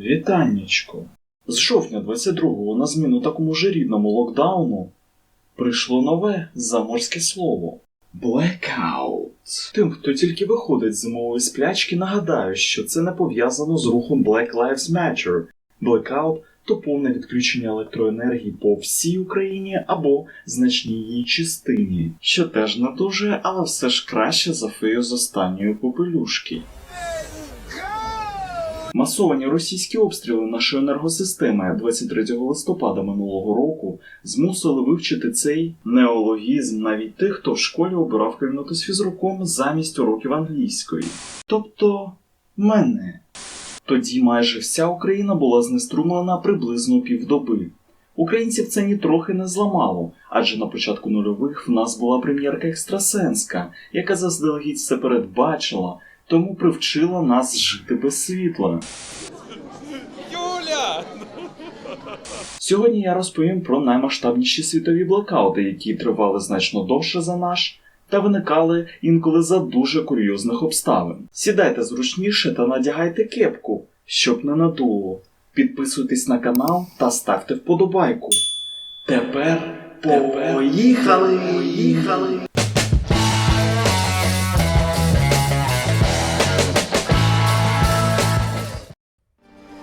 Вітаннячко. З жовтня 22-го на зміну такому же рідному локдауну прийшло нове заморське слово Blackout. Тим, хто тільки виходить з зимової сплячки, нагадаю, що це не пов'язано з рухом Black Lives Matter. Blackout то повне відключення електроенергії по всій Україні або значній її частині, що теж не дуже, але все ж краще за фею з останньої попелюшки. Масовані російські обстріли нашої енергосистеми 23 листопада минулого року змусили вивчити цей неологізм навіть тих, хто в школі обирав кернути з фізруком замість уроків англійської. Тобто мене. Тоді майже вся Україна була знеструмлена приблизно півдоби. Українців це нітрохи не зламало, адже на початку нульових в нас була прем'єрка екстрасенська, яка заздалегідь все передбачила, тому привчила нас жити без світла. Юля! Сьогодні я розповім про наймасштабніші світові блекаути, які тривали значно довше за наш, та виникали інколи за дуже курйозних обставин. Сідайте зручніше та надягайте кепку, щоб не надуло. Підписуйтесь на канал та ставте вподобайку. Тепер поїхали! Поїхали!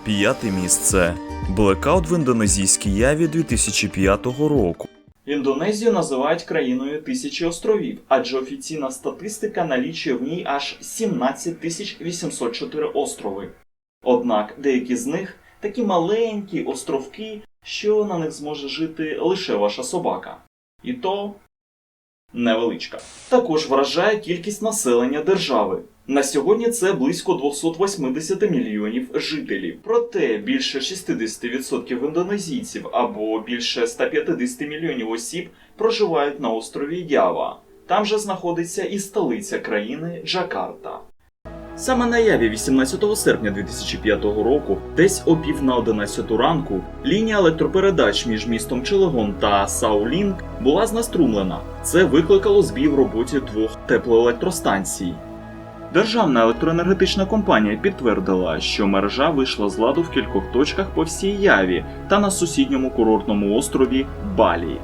П'яте місце. Блекаут в індонезійській яві 2005 року. Індонезію називають країною тисячі островів, адже офіційна статистика налічує в ній аж 17 тисяч 804 острови. Однак деякі з них такі маленькі островки, що на них зможе жити лише ваша собака. І то невеличка. Також вражає кількість населення держави. На сьогодні це близько 280 мільйонів жителів. Проте більше 60% індонезійців або більше 150 мільйонів осіб проживають на острові Ява. Там же знаходиться і столиця країни Джакарта. Саме на яві 18 серпня 2005 року, десь о пів на 11 ранку, лінія електропередач між містом Челегон та Саулінг була знеструмлена. Це викликало збій в роботі двох теплоелектростанцій. Державна електроенергетична компанія підтвердила, що мережа вийшла з ладу в кількох точках по всій Яві та на сусідньому курортному острові Балі.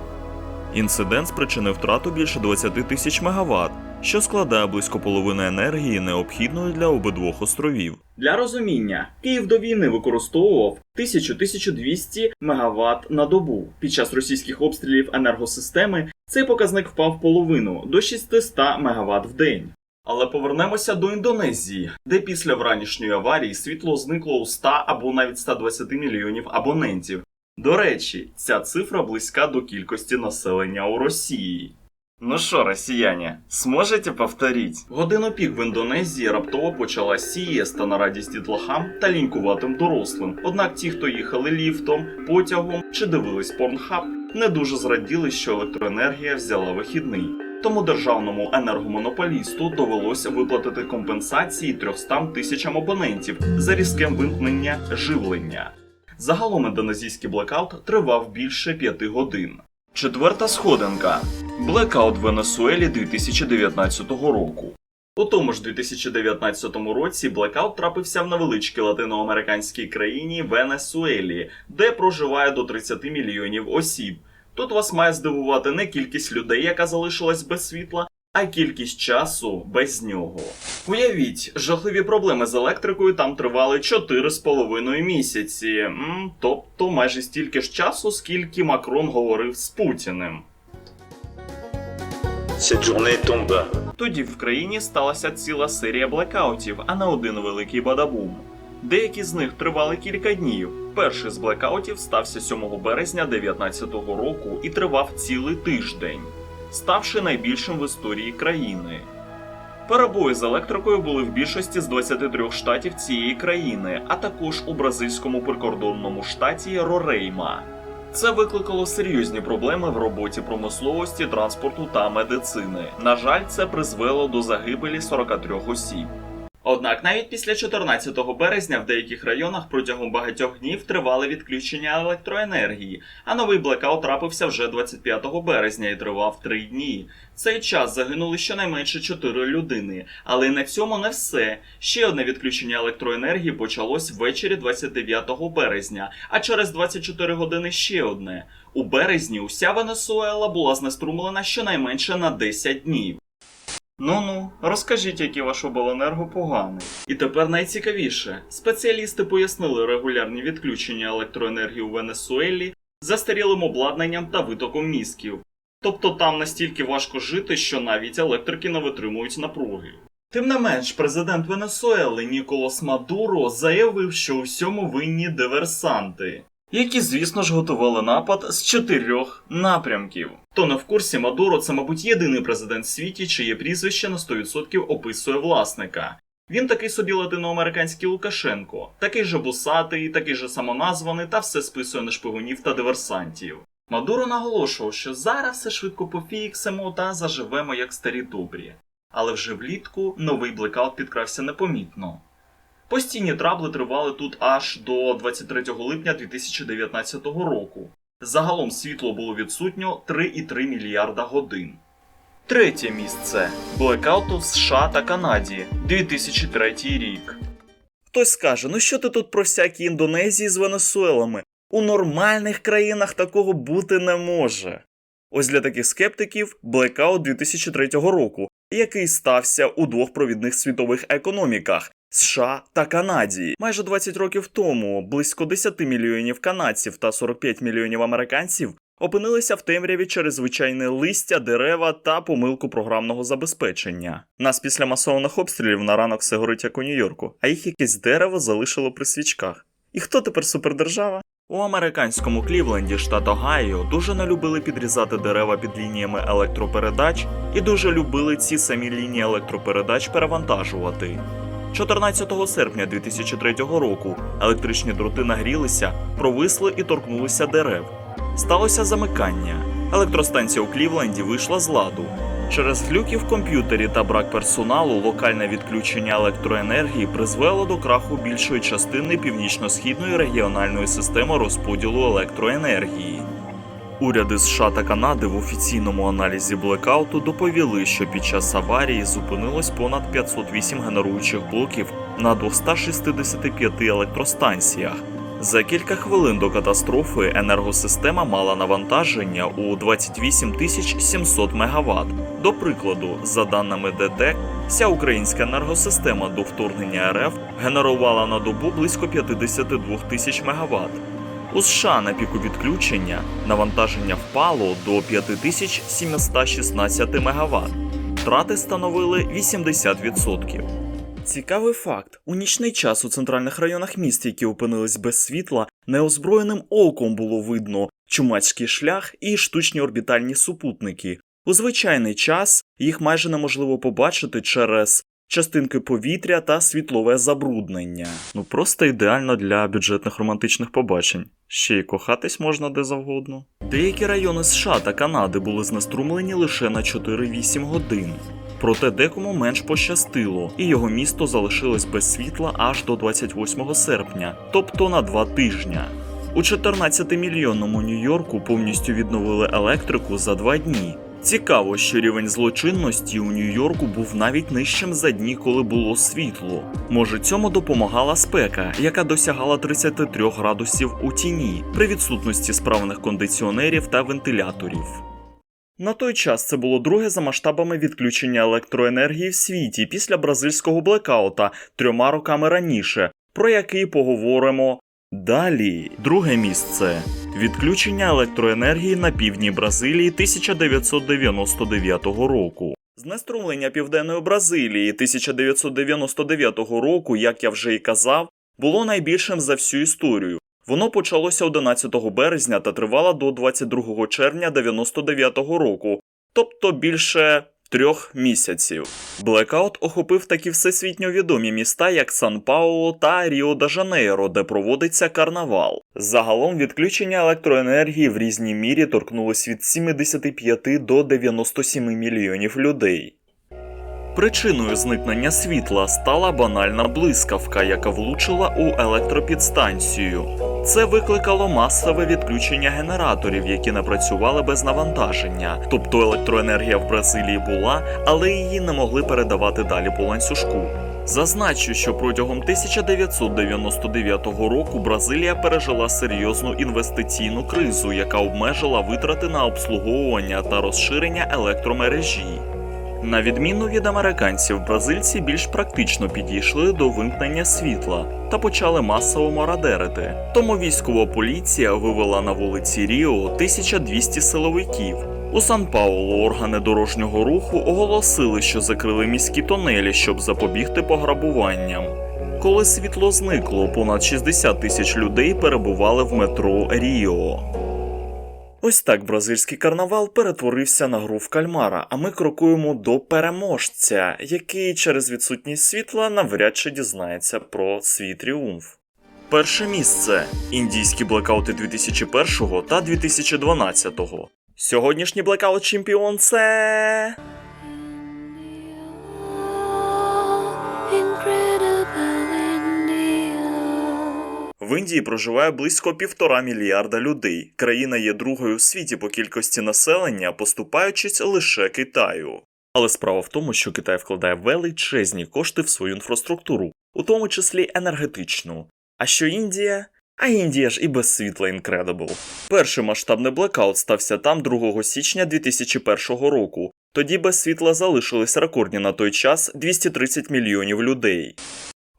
Інцидент спричинив втрату більше 20 тисяч мегаватт, що складає близько половини енергії, необхідної для обидвох островів. Для розуміння, Київ до війни використовував 1000-1200 МВт на добу. Під час російських обстрілів енергосистеми цей показник впав половину до 600 МВт в день. Але повернемося до Індонезії, де після вранішньої аварії світло зникло у 100 або навіть 120 мільйонів абонентів. До речі, ця цифра близька до кількості населення у Росії. Ну що, росіяне, зможете повторити? Годину пік в Індонезії раптово почалась сієста на радість дітлахам та лінькуватим дорослим. Однак ті, хто їхали ліфтом, потягом чи дивились порнхаб, не дуже зраділи, що електроенергія взяла вихідний. Тому державному енергомонополісту довелося виплатити компенсації 300 тисячам абонентів за різке вимкнення живлення. Загалом індонезійський блекаут тривав більше п'яти годин. Четверта сходинка. Блекаут в Венесуелі 2019 року. У тому ж 2019 році блекаут трапився в невеличкій латиноамериканській країні Венесуелі, де проживає до 30 мільйонів осіб. Тут вас має здивувати не кількість людей, яка залишилась без світла, а кількість часу без нього. Уявіть, жахливі проблеми з електрикою там тривали 4,5 місяці, М, тобто майже стільки ж часу, скільки Макрон говорив з Путіним. Cette journée tombe. Тоді в країні сталася ціла серія блекаутів, а не один великий бадабум. Деякі з них тривали кілька днів. Перший з блекаутів стався 7 березня 2019 року і тривав цілий тиждень, ставши найбільшим в історії країни. Перебої з електрикою були в більшості з 23 штатів цієї країни, а також у бразильському прикордонному штаті Рорейма. Це викликало серйозні проблеми в роботі промисловості, транспорту та медицини. На жаль, це призвело до загибелі 43 осіб. Однак навіть після 14 березня в деяких районах протягом багатьох днів тривали відключення електроенергії, а новий блекаут трапився вже 25 березня і тривав 3 дні. Цей час загинули щонайменше 4 людини, але на цьому не все. Ще одне відключення електроенергії почалось ввечері 29 березня, а через 24 години ще одне. У березні уся Венесуела була знеструмлена щонайменше на 10 днів. Ну ну, розкажіть, який ваш обленерго поганий. І тепер найцікавіше: спеціалісти пояснили регулярні відключення електроенергії у Венесуелі застарілим обладнанням та витоком мізків. Тобто там настільки важко жити, що навіть електрики не витримують напруги. Тим не менш, президент Венесуели Ніколас Мадуро заявив, що у всьому винні диверсанти, які, звісно ж, готували напад з чотирьох напрямків. Хто не в курсі, Мадуро це, мабуть, єдиний президент в світі, чиє прізвище на 100% описує власника. Він такий собі латиноамериканський Лукашенко, такий же бусатий, такий же самоназваний та все списує на шпигунів та диверсантів. Мадуро наголошував, що зараз все швидко пофіксимо та заживемо як старі добрі. Але вже влітку новий блекаут підкрався непомітно. Постійні трабли тривали тут аж до 23 липня 2019 року. Загалом світло було відсутньо 3,3 мільярда годин. Третє місце блекауту в США та Канаді 2003 рік. Хтось скаже: ну що ти тут про всякі Індонезії з Венесуелами? У нормальних країнах такого бути не може. Ось для таких скептиків блекаут 2003 року, який стався у двох провідних світових економіках США та Канаді. Майже 20 років тому близько 10 мільйонів канадців та 45 мільйонів американців опинилися в темряві через звичайне листя, дерева та помилку програмного забезпечення. Нас після масованих обстрілів на ранок все горить як у Нью-Йорку, а їх якесь дерево залишило при свічках. І хто тепер супердержава? У американському Клівленді, штат Огайо, дуже не любили підрізати дерева під лініями електропередач і дуже любили ці самі лінії електропередач перевантажувати. 14 серпня 2003 року електричні дроти нагрілися, провисли і торкнулися дерев. Сталося замикання. Електростанція у Клівленді вийшла з ладу. Через глюки в комп'ютері та брак персоналу локальне відключення електроенергії призвело до краху більшої частини північно-східної регіональної системи розподілу електроенергії. Уряди США та Канади в офіційному аналізі блекауту доповіли, що під час аварії зупинилось понад 508 генеруючих блоків на 265 електростанціях. За кілька хвилин до катастрофи енергосистема мала навантаження у 28 тисяч 700 МВт. До прикладу, за даними ДТЕК, вся українська енергосистема до вторгнення РФ генерувала на добу близько 52 тисяч МВт. У США на піку відключення навантаження впало до 5716 МВт. Втрати становили 80%. Цікавий факт: у нічний час у центральних районах міст, які опинились без світла, неозброєним оком було видно чумацький шлях і штучні орбітальні супутники. У звичайний час їх майже неможливо побачити через частинки повітря та світлове забруднення. Ну просто ідеально для бюджетних романтичних побачень. Ще й кохатись можна де завгодно. Деякі райони США та Канади були знеструмлені лише на 4-8 годин. Проте декому менш пощастило, і його місто залишилось без світла аж до 28 серпня, тобто на два тижня. У 14-мільйонному Нью-Йорку повністю відновили електрику за два дні. Цікаво, що рівень злочинності у Нью-Йорку був навіть нижчим за дні, коли було світло. Може, цьому допомагала спека, яка досягала 33 градусів у тіні при відсутності справних кондиціонерів та вентиляторів. На той час це було друге за масштабами відключення електроенергії в світі після бразильського блекаута трьома роками раніше, про який поговоримо далі. Друге місце відключення електроенергії на півдні Бразилії 1999 року. Знеструмлення південної Бразилії 1999 року, як я вже й казав, було найбільшим за всю історію. Воно почалося 11 березня та тривало до 22 червня 99-го року, тобто більше трьох місяців. Блекаут охопив такі всесвітньо відомі міста, як Сан Пауло та Ріо де Жанейро, де проводиться карнавал. Загалом відключення електроенергії в різній мірі торкнулось від 75 до 97 мільйонів людей. Причиною зникнення світла стала банальна блискавка, яка влучила у електропідстанцію. Це викликало масове відключення генераторів, які не працювали без навантаження. Тобто електроенергія в Бразилії була, але її не могли передавати далі по ланцюжку. Зазначу, що протягом 1999 року Бразилія пережила серйозну інвестиційну кризу, яка обмежила витрати на обслуговування та розширення електромережі. На відміну від американців, бразильці більш практично підійшли до вимкнення світла та почали масово марадерити. Тому військова поліція вивела на вулиці Ріо 1200 силовиків. У Сан-Паулу органи дорожнього руху оголосили, що закрили міські тонелі, щоб запобігти пограбуванням. Коли світло зникло, понад 60 тисяч людей перебували в метро Ріо. Ось так бразильський карнавал перетворився на гру в кальмара, а ми крокуємо до переможця, який через відсутність світла навряд чи дізнається про свій тріумф. Перше місце індійські блекаути 2001 та 2012. Сьогоднішній блекаут чемпіон це. В Індії проживає близько півтора мільярда людей. Країна є другою у світі по кількості населення, поступаючись лише Китаю. Але справа в тому, що Китай вкладає величезні кошти в свою інфраструктуру, у тому числі енергетичну. А що Індія? А Індія ж і без світла інкредабл. Перший масштабний блекаут стався там 2 січня 2001 року. Тоді без світла залишились рекордні на той час 230 мільйонів людей.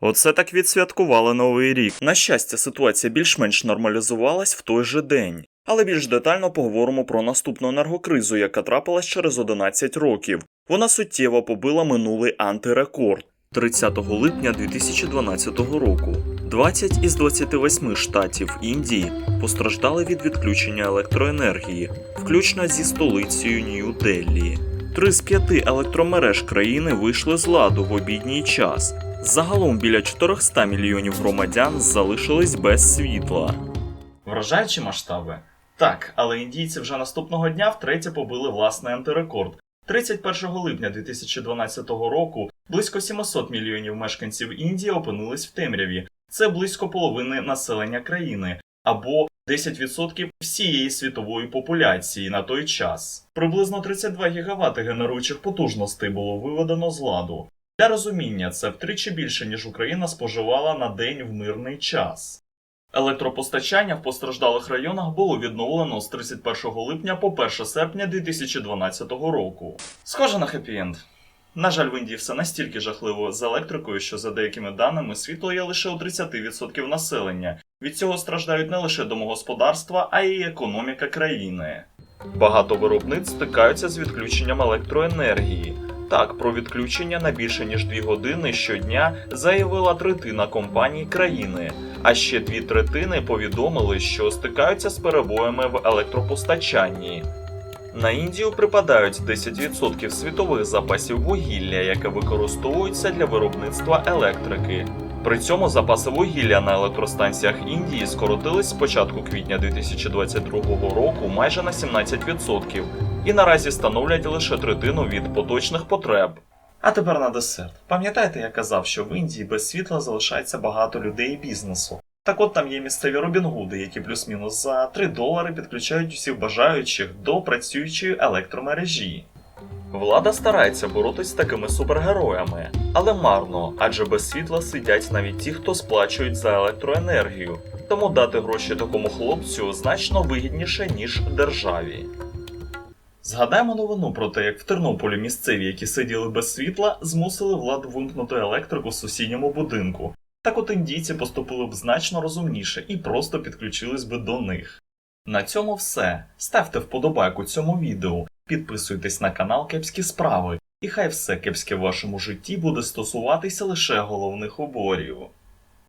Оце так відсвяткували новий рік. На щастя, ситуація більш-менш нормалізувалась в той же день. Але більш детально поговоримо про наступну енергокризу, яка трапилась через 11 років. Вона суттєво побила минулий антирекорд 30 липня 2012 року. 20 із 28 штатів Індії постраждали від відключення електроенергії, включно зі столицею Нью-Деллі. Три з п'яти електромереж країни вийшли з ладу в обідній час. Загалом біля 400 мільйонів громадян залишились без світла. Вражаючі масштаби? Так, але індійці вже наступного дня втретє побили власний антирекорд. 31 липня 2012 року близько 700 мільйонів мешканців Індії опинились в темряві. Це близько половини населення країни, або 10% всієї світової популяції на той час. Приблизно 32 гігавати генеруючих потужностей було виведено з ладу. Для розуміння, це втричі більше, ніж Україна споживала на день в мирний час. Електропостачання в постраждалих районах було відновлено з 31 липня по 1 серпня 2012 року. Схоже на хеппі-енд. На жаль, в Індії все настільки жахливо з електрикою, що за деякими даними світло є лише у 30% населення. Від цього страждають не лише домогосподарства, а й економіка країни. Багато виробництв стикаються з відключенням електроенергії. Так, про відключення на більше ніж 2 години щодня заявила третина компаній країни, а ще дві третини повідомили, що стикаються з перебоями в електропостачанні. На Індію припадають 10% світових запасів вугілля, яке використовується для виробництва електрики. При цьому запаси вугілля на електростанціях Індії скоротились з початку квітня 2022 року майже на 17% і наразі становлять лише третину від поточних потреб. А тепер на десерт. Пам'ятаєте, я казав, що в Індії без світла залишається багато людей і бізнесу. Так от там є місцеві робінгуди, які плюс-мінус за 3 долари підключають усіх бажаючих до працюючої електромережі. Влада старається боротись з такими супергероями, але марно, адже без світла сидять навіть ті, хто сплачують за електроенергію. Тому дати гроші такому хлопцю значно вигідніше, ніж державі. Згадаємо новину про те, як в Тернополі місцеві, які сиділи без світла, змусили владу вимкнути електрику в сусідньому будинку. Так от індійці поступили б значно розумніше і просто підключились би до них. На цьому все. Ставте вподобайку цьому відео, підписуйтесь на канал Кепські Справи, і хай все кепське в вашому житті буде стосуватися лише головних уборів.